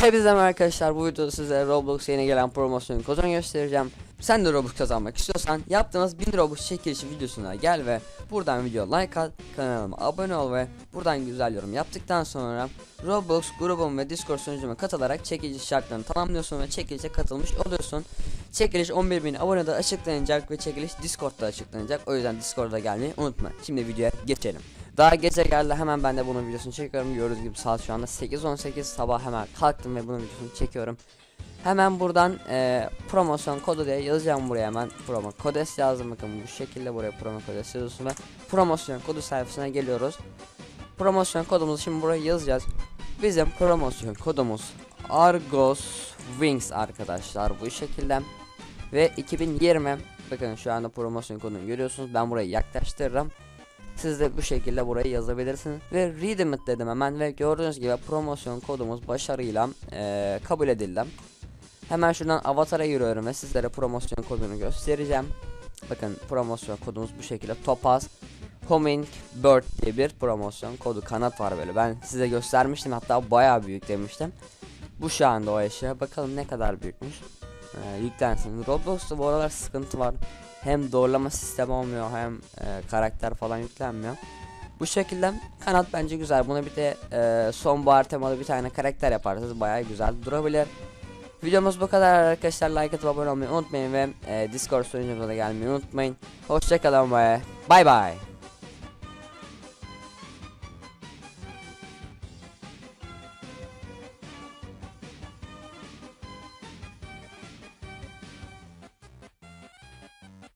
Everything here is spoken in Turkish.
Hepinize arkadaşlar bu videoda size Roblox yeni gelen promosyon kodunu göstereceğim. Sen de Robux kazanmak istiyorsan yaptığımız 1000 Robux çekilişi videosuna gel ve buradan video like at, kanalıma abone ol ve buradan güzel yorum yaptıktan sonra Roblox grubum ve Discord sunucuma katılarak çekiliş şartlarını tamamlıyorsun ve çekilişe katılmış oluyorsun. Çekiliş 11.000 abonede açıklanacak ve çekiliş Discord'da açıklanacak. O yüzden Discord'a gelmeyi unutma. Şimdi videoya geçelim. Daha gece geldi hemen ben de bunun videosunu çekiyorum. Gördüğünüz gibi saat şu anda 8.18 sabah hemen kalktım ve bunun videosunu çekiyorum. Hemen buradan e, promosyon kodu diye yazacağım buraya hemen promo kodes yazdım bakın bu şekilde buraya promo kodes yazıyorsun ve promosyon kodu sayfasına geliyoruz. Promosyon kodumuzu şimdi buraya yazacağız. Bizim promosyon kodumuz Argos Wings arkadaşlar bu şekilde ve 2020 bakın şu anda promosyon kodunu görüyorsunuz ben burayı yaklaştırırım. Siz de bu şekilde burayı yazabilirsiniz. Ve redeem it dedim hemen ve gördüğünüz gibi promosyon kodumuz başarıyla eee, kabul edildi. Hemen şuradan avatara giriyorum ve sizlere promosyon kodunu göstereceğim. Bakın promosyon kodumuz bu şekilde Topaz Homing Bird diye bir promosyon kodu kanat var böyle. Ben size göstermiştim hatta bayağı büyük demiştim. Bu şu anda o eşya. Bakalım ne kadar büyükmüş. Ee, yüklensin. Roblox'ta bu aralar sıkıntı var. Hem doğrulama sistemi olmuyor hem e, karakter falan yüklenmiyor. Bu şekilde kanat bence güzel. Buna bir de e, sonbahar temalı bir tane karakter yaparsanız bayağı güzel durabilir. Videomuz bu kadar arkadaşlar. Like atıp abone olmayı unutmayın ve e, Discord sunucumuza da gelmeyi unutmayın. Hoşçakalın ve bay bay.